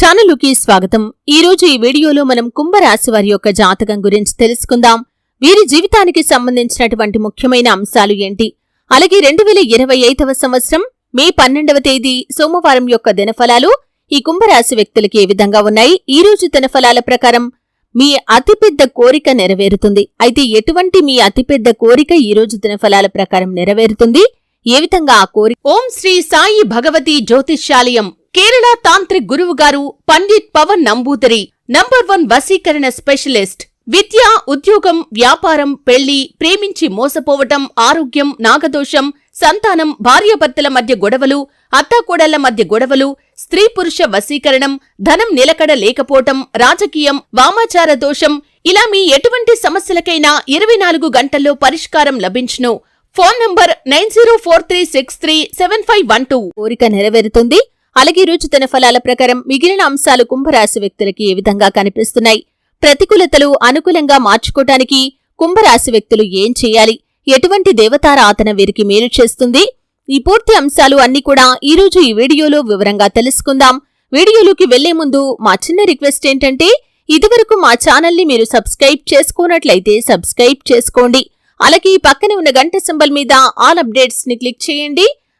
ఛానలుకి స్వాగతం. ఈ రోజు ఈ వీడియోలో మనం కుంభరాశి వారి యొక్క జాతకం గురించి తెలుసుకుందాం. వీరి జీవితానికి సంబంధించినటువంటి ముఖ్యమైన అంశాలు ఏంటి? అలాగే రెండు వేల ఇరవై ఐదవ సంవత్సరం మే పన్నెండవ తేదీ సోమవారం యొక్క దినఫలాలు ఈ కుంభరాశి వ్యక్తులకి ఏ విధంగా ఉన్నాయి? ఈ రోజు దినఫలాల ప్రకారం మీ అతిపెద్ద కోరిక నెరవేరుతుంది. అయితే ఎటువంటి మీ అతిపెద్ద కోరిక ఈ రోజు దినఫలాల ప్రకారం నెరవేరుతుంది? ఏ విధంగా ఆ కోరిక? ఓం శ్రీ సాయి భగవతి జ్యోతిష్యాలయం కేరళ తాంత్రిక్ గురువు గారు పండిట్ పవన్ నంబూదరి నంబర్ వన్ వశీకరణ స్పెషలిస్ట్ విద్య ఉద్యోగం వ్యాపారం పెళ్ళి ప్రేమించి మోసపోవటం ఆరోగ్యం నాగదోషం సంతానం భార్యాభర్తల మధ్య గొడవలు అత్తాకోడళ్ళ మధ్య గొడవలు స్త్రీ పురుష వశీకరణం ధనం నిలకడ లేకపోవటం రాజకీయం వామాచార దోషం ఇలా మీ ఎటువంటి సమస్యలకైనా ఇరవై నాలుగు గంటల్లో పరిష్కారం లభించును. Phone number nine zero four three six three seven five one two. కోరిక నెరవేరుతుంది. అలాగే రుచి తన ఫలాల ప్రకారం మిగిలిన అంశాలు కుంభరాశి వ్యక్తులకి ఏ విధంగా కనిపిస్తున్నాయి? ప్రతికూలతలు అనుకూలంగా మార్చుకోటానికి కుంభరాశి వ్యక్తులు ఏం చేయాలి? ఎటువంటి దేవతారాధన వీరికి మేలు చేస్తుంది? ఈ పూర్తి అంశాలు అన్ని కూడా ఈ రోజు ఈ వీడియోలో వివరంగా తెలుసుకుందాం. వీడియోలోకి వెళ్ళే ముందు మా చిన్న రిక్వెస్ట్ ఏంటంటే ఇదివరకు మా ఛానల్ని మీరు సబ్స్క్రైబ్ చేసుకున్నట్లయితే సబ్స్క్రైబ్ చేసుకోండి. అలాగే ఈ పక్కనే ఉన్న గంట సింబల్ మీద ఆల్ అప్డేట్స్ని క్లిక్ చేయండి.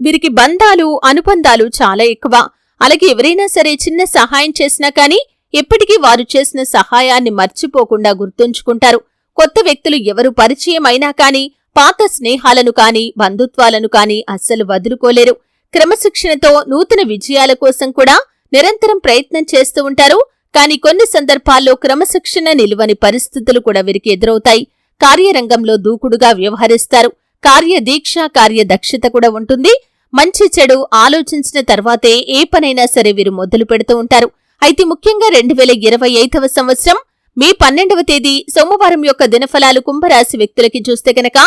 వీరికి బంధాలు అనుబంధాలు చాలా ఎక్కువ. అలాగే ఎవరైనా సరే చిన్న సహాయం చేసినా కానీ ఎప్పటికీ వారు చేసిన సహాయాన్ని మర్చిపోకుండా గుర్తుంచుకుంటారు. కొత్త వ్యక్తులు ఎవరు పరిచయం అయినా కానీ పాత స్నేహాలను కానీ బంధుత్వాలను కానీ అస్సలు వదులుకోలేరు. క్రమశిక్షణతో నూతన విజయాల కోసం కూడా నిరంతరం ప్రయత్నం చేస్తూ ఉంటారు. కానీ కొన్ని సందర్భాల్లో క్రమశిక్షణ నిలువని పరిస్థితులు కూడా వీరికి ఎదురవుతాయి. కార్యరంగంలో దూకుడుగా వ్యవహరిస్తారు. కార్యదీక్ష కార్యదక్షత కూడా ఉంటుంది. మంచి చెడు ఆలోచించిన తర్వాతే ఏ పనైనా సరే వీరు మొదలు పెడుతూ ఉంటారు. అయితే ముఖ్యంగా రెండు వేల ఇరవై ఐదవ సంవత్సరం మే పన్నెండవ తేదీ సోమవారం యొక్క దినఫలాలు కుంభరాశి వ్యక్తులకి చూస్తే గనక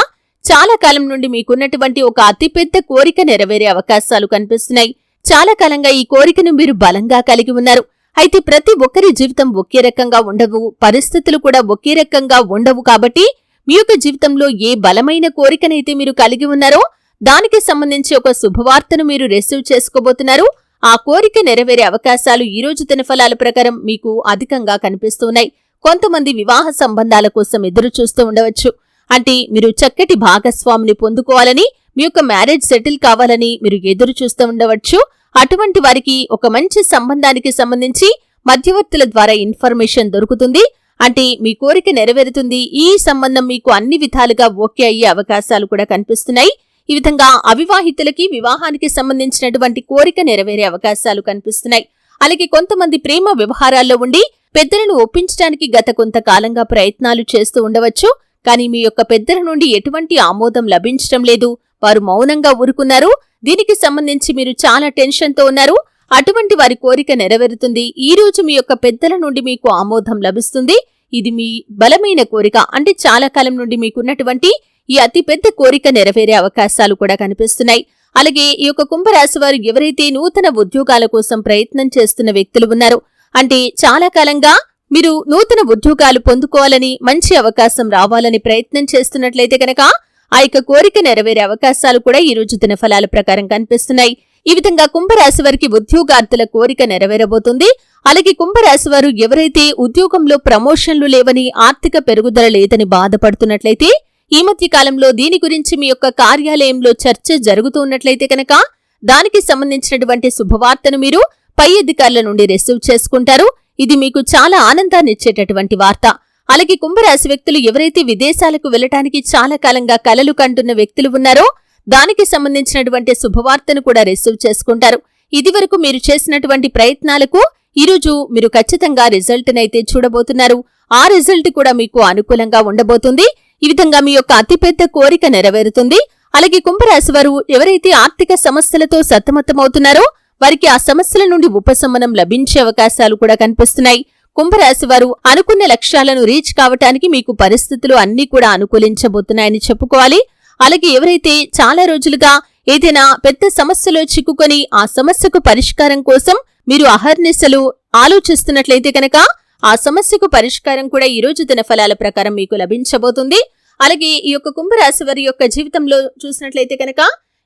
చాలా కాలం నుండి మీకున్నటువంటి ఒక అతిపెద్ద కోరిక నెరవేరే అవకాశాలు కనిపిస్తున్నాయి. చాలా కాలంగా ఈ కోరికను మీరు బలంగా కలిగి ఉన్నారు. అయితే ప్రతి ఒక్కరి జీవితం ఒకే రకంగా ఉండవు పరిస్థితులు కూడా ఒకే రకంగా ఉండవు కాబట్టి మీ యొక్క జీవితంలో ఏ బలమైన కోరికనైతే మీరు కలిగి ఉన్నారో దానికి సంబంధించి ఒక శుభవార్తను మీరు రిసీవ్ చేసుకోబోతున్నారు. ఆ కోరిక నెరవేరే అవకాశాలు ఈ రోజు దినఫలాల ప్రకారం మీకు అధికంగా కనిపిస్తున్నాయి. కొంతమంది వివాహ సంబంధాల కోసం ఎదురు చూస్తూ ఉండవచ్చు. అంటే మీరు చక్కటి భాగస్వామిని పొందుకోవాలని మీ యొక్క మ్యారేజ్ సెటిల్ కావాలని మీరు ఎదురు చూస్తూ ఉండవచ్చు. అటువంటి వారికి ఒక మంచి సంబంధానికి సంబంధించి మధ్యవర్తుల ద్వారా ఇన్ఫర్మేషన్ దొరుకుతుంది. అంటే మీ కోరిక నెరవేరుతుంది. ఈ సంబంధం మీకు అన్ని విధాలుగా ఓకే అయ్యే అవకాశాలు కూడా కనిపిస్తున్నాయి. ఈ విధంగా అవివాహితులకి వివాహానికి సంబంధించినటువంటి కోరిక నెరవేరే అవకాశాలు కనిపిస్తున్నాయి. అలాగే కొంతమంది ప్రేమ వ్యవహారాల్లో ఉండి పెద్దలను ఒప్పించడానికి గత కొంతకాలంగా ప్రయత్నాలు చేస్తూ ఉండవచ్చు. కానీ మీ యొక్క పెద్దల నుండి ఎటువంటి ఆమోదం లభించడం లేదు. వారు మౌనంగా ఊరుకున్నారు. దీనికి సంబంధించి మీరు చాలా టెన్షన్తో ఉన్నారు. అటువంటి వారి కోరిక నెరవేరుతుంది. ఈ రోజు మీ యొక్క పెద్దల నుండి మీకు ఆమోదం లభిస్తుంది. ఇది మీ బలమైన కోరిక. అంటే చాలా కాలం నుండి మీకున్నటువంటి ఈ అతిపెద్ద కోరిక నెరవేరే అవకాశాలు కూడా కనిపిస్తున్నాయి. అలాగే ఈ యొక్క కుంభరాశి వారు ఎవరైతే నూతన ఉద్యోగాల కోసం ప్రయత్నం చేస్తున్న వ్యక్తులు ఉన్నారో అంటే చాలా కాలంగా మీరు నూతన ఉద్యోగాలు పొందుకోవాలని మంచి అవకాశం రావాలని ప్రయత్నం చేస్తున్నట్లయితే కనుక ఆ యొక్క కోరిక నెరవేరే అవకాశాలు కూడా ఈ రోజు దినఫలాల ప్రకారం కనిపిస్తున్నాయి. ఈ విధంగా కుంభరాశి వారికి ఉద్యోగార్థుల కోరిక నెరవేరబోతుంది. అలాగే కుంభరాశి వారు ఎవరైతే ఉద్యోగంలో ప్రమోషన్లు లేవని ఆర్థిక పెరుగుదల లేదని బాధపడుతున్నట్లయితే ఈ మధ్య కాలంలో దీని గురించి మీ యొక్క కార్యాలయంలో చర్చ జరుగుతూ ఉన్నట్లయితే కనుక దానికి సంబంధించినటువంటి శుభవార్తను మీరు పై అధికారుల నుండి రిసీవ్ చేసుకుంటారు. ఇది మీకు చాలా ఆనందాన్ని ఇచ్చేటటువంటి వార్త. అలాగే కుంభరాశి వ్యక్తులు ఎవరైతే విదేశాలకు వెళ్ళటానికి చాలా కాలంగా కలలు కంటున్న వ్యక్తులు ఉన్నారో దానికి సంబంధించినటువంటి శుభవార్తను కూడా రిసీవ్ చేసుకుంటారు. ఇదివరకు మీరు చేసినటువంటి ప్రయత్నాలకు ఈరోజు మీరు ఖచ్చితంగా రిజల్ట్ నైతే చూడబోతున్నారు. ఆ రిజల్ట్ కూడా మీకు అనుకూలంగా ఉండబోతుంది. ఈ విధంగా మీ యొక్క అతిపెద్ద కోరిక నెరవేరుతుంది. అలాగే కుంభరాశి వారు ఎవరైతే ఆర్థిక సమస్యలతో సతమతమవుతున్నారో వారికి ఆ సమస్యల నుండి ఉపశమనం లభించే అవకాశాలు కూడా కనిపిస్తున్నాయి. కుంభరాశి వారు అనుకున్న లక్ష్యాలను రీచ్ కావటానికి మీకు పరిస్థితులు అన్ని కూడా అనుకూలించబోతున్నాయని చెప్పుకోవాలి. అలాగే ఎవరైతే చాలా రోజులుగా ఏదైనా పెద్ద సమస్యలో చిక్కుకొని ఆ సమస్యకు పరిష్కారం కోసం మీరు అహర్నిశలు ఆలోచిస్తున్నట్లయితే కనుక ఆ సమస్యకు పరిష్కారం కూడా ఈ రోజు దిన ఫలాల ప్రకారం మీకు లభించబోతుంది. అలాగే ఈ యొక్క కుంభరాశి వారి యొక్క జీవితంలో చూసినట్లయితే కనుక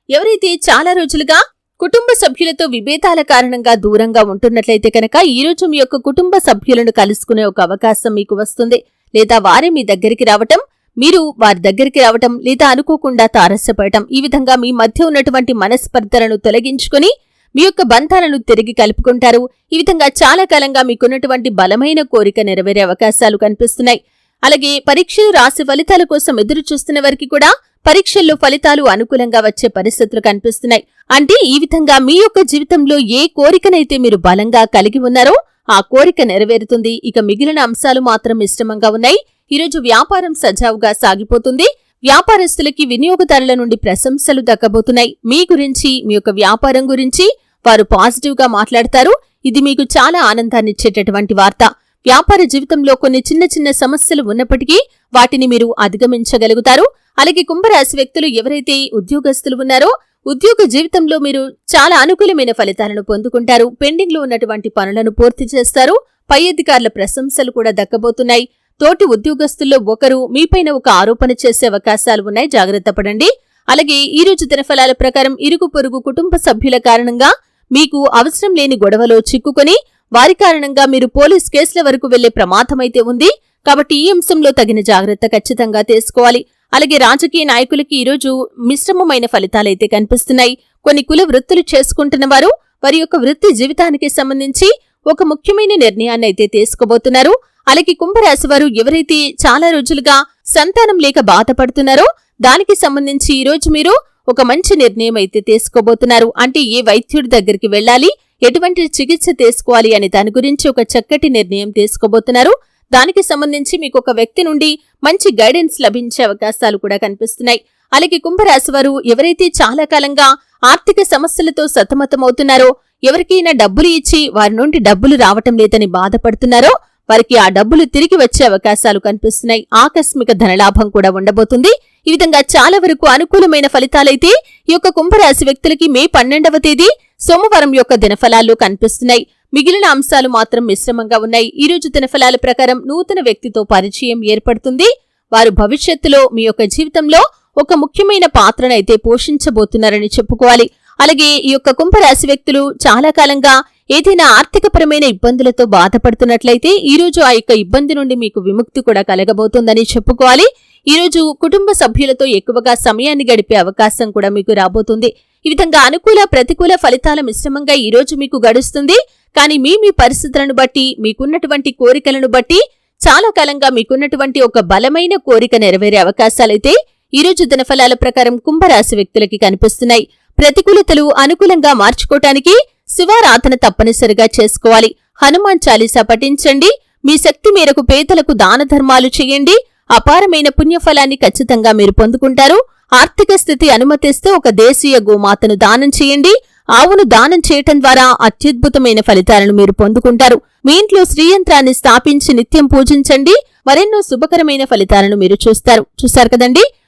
ఎవరైతే చాలా రోజులుగా కుటుంబ సభ్యులతో విభేదాల కారణంగా దూరంగా ఉంటున్నట్లయితే కనుక ఈ రోజు మీ యొక్క కుటుంబ సభ్యులను కలుసుకునే ఒక అవకాశం మీకు వస్తుంది. లేదా వారే మీ దగ్గరికి రావటం మీరు వారి దగ్గరికి రావటం లేదా అనుకోకుండా తారస్యపడటం ఈ విధంగా మీ మధ్య ఉన్నటువంటి మనస్పర్ధలను తొలగించుకుని మీ యొక్క బంధాలను తిరిగి కలుపుకుంటారు. ఈ విధంగా చాలా కాలంగా మీకున్నటువంటి బలమైన కోరిక నెరవేరే అవకాశాలు కనిపిస్తున్నాయి. అలాగే పరీక్షలు రాసి ఫలితాల కోసం ఎదురు చూస్తున్న వారికి కూడా పరీక్షల్లో ఫలితాలు అనుకూలంగా వచ్చే పరిస్థితులు కనిపిస్తున్నాయి. అంటే ఈ విధంగా మీ యొక్క జీవితంలో ఏ కోరికనైతే మీరు బలంగా కలిగి ఉన్నారో ఆ కోరిక నెరవేరుతుంది. ఇక మిగిలిన అంశాలు మాత్రం మిశ్రమంగా ఉన్నాయి. ఈరోజు వ్యాపారం సజావుగా సాగిపోతుంది. వ్యాపారస్తులకి వినియోగదారుల నుండి ప్రశంసలు దక్కబోతున్నాయి. మీ గురించి మీ యొక్క వ్యాపారం గురించి వారు పాజిటివ్గా మాట్లాడతారు. ఇది మీకు చాలా ఆనందాన్నిచ్చేటటువంటి వార్త. వ్యాపార జీవితంలో కొన్ని చిన్న చిన్న సమస్యలు ఉన్నప్పటికీ వాటిని మీరు అధిగమించగలుగుతారు. అలాగే కుంభరాశి వ్యక్తులు ఎవరైతే ఉద్యోగస్తులు ఉన్నారో ఉద్యోగ జీవితంలో మీరు చాలా అనుకూలమైన ఫలితాలను పొందుకుంటారు. పెండింగ్లో ఉన్నటువంటి పనులను పూర్తి చేస్తారు. పై అధికారుల ప్రశంసలు కూడా దక్కబోతున్నాయి. తోటి ఉద్యోగస్తుల్లో ఒకరు మీపైన ఒక ఆరోపణ చేసే అవకాశాలు ఉన్నాయి. జాగ్రత్త పడండి. అలాగే ఈ రోజు దినఫలాల ప్రకారం ఇరుగు పొరుగు కుటుంబ సభ్యుల కారణంగా మీకు అవసరం లేని గొడవలో చిక్కుకొని వారి కారణంగా మీరు పోలీస్ కేసుల వరకు వెళ్ళే ప్రమాదమైతే ఉంది. కాబట్టి ఈ అంశంలో తగిన జాగ్రత్త ఖచ్చితంగా తీసుకోవాలి. అలాగే రాజకీయ నాయకులకి ఈరోజు మిశ్రమమైన ఫలితాలైతే కనిపిస్తున్నాయి. కొన్ని కుల వృత్తులు చేసుకుంటున్న వారు వారి యొక్క వృత్తి జీవితానికి సంబంధించి ఒక ముఖ్యమైన నిర్ణయాన్ని అయితే తీసుకోబోతున్నారు. అలాగే కుంభరాశి వారు ఎవరైతే చాలా రోజులుగా సంతానం లేక బాధపడుతున్నారో దానికి సంబంధించి ఈ రోజు మీరు ఒక మంచి నిర్ణయం అయితే తీసుకోబోతున్నారు. అంటే ఏ వైద్యుడి దగ్గరికి వెళ్ళాలి ఎటువంటి చికిత్స తీసుకోవాలి అనే దాని గురించి ఒక చక్కటి నిర్ణయం తీసుకోబోతున్నారు. దానికి సంబంధించి మీకు ఒక వ్యక్తి నుండి మంచి గైడెన్స్ లభించే అవకాశాలు కూడా కనిపిస్తున్నాయి. అలాగే కుంభరాశి వారు ఎవరైతే చాలా కాలంగా ఆర్థిక సమస్యలతో సతమతమవుతున్నారో ఎవరికైనా డబ్బులు ఇచ్చి వారి నుండి డబ్బులు రావటం లేదని బాధపడుతున్నారో వారికి ఆ డబ్బులు తిరిగి వచ్చే అవకాశాలు కనిపిస్తున్నాయి. ఆకస్మిక ధనలాభం కూడా ఉండబోతుంది. ఈ విధంగా చాలా వరకు అనుకూలమైన ఫలితాలైతే ఈ యొక్క కుంభరాశి వ్యక్తులకి మే పన్నెండవ తేదీ సోమవారం యొక్క దినఫలాల్లో కనిపిస్తున్నాయి. మిగిలిన అంశాలు మాత్రం మిశ్రమంగా ఉన్నాయి. ఈ రోజు దినఫలాల ప్రకారం నూతన వ్యక్తితో పరిచయం ఏర్పడుతుంది. వారు భవిష్యత్తులో మీ యొక్క జీవితంలో ఒక ముఖ్యమైన పాత్రనైతే పోషించబోతున్నారని చెప్పుకోవాలి. అలాగే ఈ యొక్క కుంభరాశి వ్యక్తులు చాలా కాలంగా ఏదైనా ఆర్థికపరమైన ఇబ్బందులతో బాధపడుతున్నట్లయితే ఈ రోజు ఆ యొక్క ఇబ్బంది నుండి మీకు విముక్తి కూడా కలగబోతోందని చెప్పుకోవాలి. ఈ రోజు కుటుంబ సభ్యులతో ఎక్కువగా సమయాన్ని గడిపే అవకాశం కూడా మీకు రాబోతుంది. ఈ విధంగా అనుకూల ప్రతికూల ఫలితాల మిశ్రమంగా ఈరోజు మీకు గడుస్తుంది. కానీ మీ మీ పరిస్థితులను బట్టి మీకున్నటువంటి కోరికలను బట్టి చాలా కాలంగా మీకున్నటువంటి ఒక బలమైన కోరిక నెరవేరే అవకాశాలైతే ఈ రోజు దినఫలాల ప్రకారం కుంభరాశి వ్యక్తులకి కనిపిస్తున్నాయి. ప్రతికూలతలు అనుకూలంగా మార్చుకోవటానికి శివారాధన తప్పనిసరిగా చేసుకోవాలి. హనుమాన్ చాలీసా పఠించండి. మీ శక్తి మేరకు పేదలకు దాన ధర్మాలు చేయండి. అపారమైన పుణ్యఫలాన్ని ఖచ్చితంగా మీరు పొందుకుంటారు. ఆర్థిక స్థితి అనుమతిస్తే ఒక దేశీయ గోమాతను దానం చేయండి. ఆవును దానం చేయటం ద్వారా అత్యద్భుతమైన ఫలితాలను మీరు పొందుకుంటారు. మీ ఇంట్లో శ్రీయంత్రాన్ని స్థాపించి నిత్యం పూజించండి. మరెన్నో శుభకరమైన ఫలితాలను మీరు చూస్తారు. చూశారు కదండి?